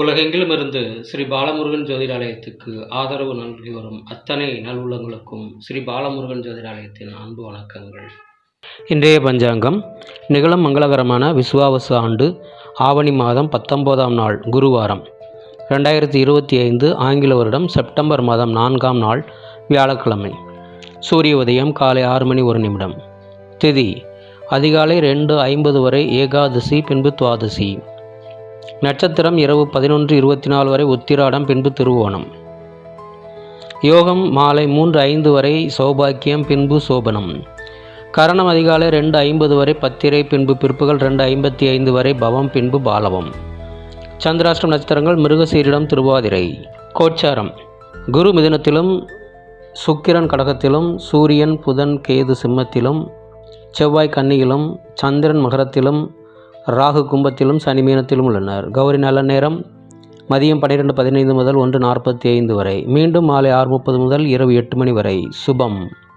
உலகெங்கிலும் இருந்து ஸ்ரீ பாலமுருகன் ஜோதிடாலயத்துக்கு ஆதரவு நல்கி வரும் அத்தனை நல்லுள்ளங்களுக்கும் ஸ்ரீ பாலமுருகன் ஜோதிடாலயத்தின் அன்பு வணக்கங்கள். இன்றைய பஞ்சாங்கம் நிகழும் மங்களகரமான விசுவாவச ஆண்டு ஆவணி மாதம் பத்தொன்பதாம் நாள் குருவாரம். ரெண்டாயிரத்தி இருபத்தி ஐந்து ஆங்கில வருடம் செப்டம்பர் மாதம் நான்காம் நாள் வியாழக்கிழமை. சூரிய உதயம் காலை ஆறு மணி ஒரு நிமிடம். திதி அதிகாலை ரெண்டு ஐம்பது வரை ஏகாதசி பின்பு துவாதசி. நட்சத்திரம் இரவு பதினொன்று இருபத்தி நாலு வரை உத்திராடம் பின்பு திருவோணம். யோகம் மாலை மூன்று ஐந்து வரை சௌபாக்கியம் பின்பு சோபனம். கரணம் அதிகாலை ரெண்டு ஐம்பது வரை பத்திரை பின்பு பிற்புகள் ரெண்டு ஐம்பத்தி ஐந்து வரை பவம் பின்பு பாலவம். சந்திராஷ்டம் நட்சத்திரங்கள் மிருகசீரிடம் திருவாதிரை. கோச்சாரம். குரு மிதுனத்திலும் சுக்கிரன் கடகத்திலும் சூரியன் புதன் கேது சிம்மத்திலும் செவ்வாய் கன்னியிலும் சந்திரன் மகரத்திலும் ராகு கும்பத்திலும் சனி மீனத்திலும் உள்ளனர். கௌரி நல்ல நேரம் மதியம் பன்னிரெண்டு பதினைந்து முதல் ஒன்று நாற்பத்தி ஐந்து வரை. மீண்டும் மாலை ஆறு முப்பது முதல் இரவு எட்டு மணி வரை. சுபம்.